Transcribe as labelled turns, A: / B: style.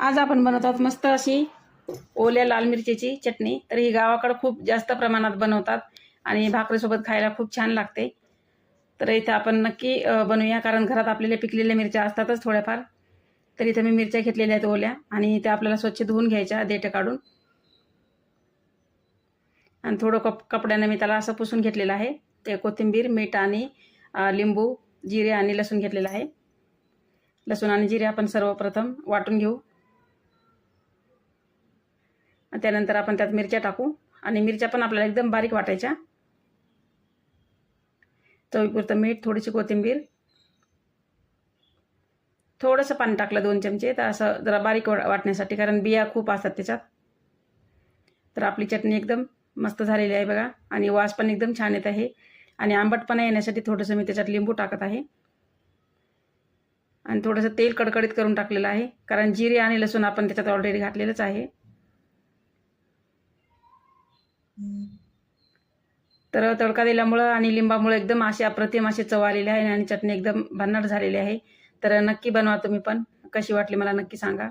A: आज आपण बनवत आहोत मस्त अशी ओल्या लाल मिरचीची चटणी. तर ही गावाकडं खूप जास्त प्रमाणात बनवतात आणि भाकरीसोबत खायला खूप छान लागते. तर इथं आपण नक्की बनवूया कारण घरात आपल्याला पिकलेल्या मिरच्या असतातच थोड्याफार. तर इथं मी मिरच्या घेतलेल्या आहेत ओल्या आणि त्या आपल्याला स्वच्छ धुवून घ्यायच्या देठं काढून. आणि थोडं कप कपड्यानं मी त्याला असं पुसून घेतलेलं आहे. ते कोथिंबीर मीठ आणि लिंबू जिरे आणि लसूण घेतलेलं आहे. लसूण आणि जिरे आपण सर्वप्रथम वाटून घेऊ. त्यानंतर आपण त्यात मिरच्या टाकू. आणि मिरच्या पण आपल्याला एकदम बारीक वाटायच्या. चवीपुरतं मीठ थोडीशी कोथिंबीर. थोडंसं पाणी टाकलं दोन चमचे तर असं जरा बारीक वा- वाटण्यासाठी कारण बिया खूप असतात त्याच्यात. तर आपली चटणी एकदम मस्त झालेली आहे बघा. आणि वास पण एकदम छान येत आहे. आणि आंबटपणा येण्यासाठी थोडंसं मी त्याच्यात लिंबू टाकत आहे. आणि थोडंसं तेल कडकडीत करून टाकलेलं आहे. कारण जिरे आणि लसूण आपण त्याच्यात ऑलरेडी घातलेलंच आहे. तर तडका दिल्यामुळं आणि लिंबामुळं एकदम अशी अप्रतिम अशी चव आलेली आहे आणि चटणी एकदम भन्नाट झालेली आहे. तर नक्की बनवा तुम्ही पण. कशी वाटली मला नक्की सांगा.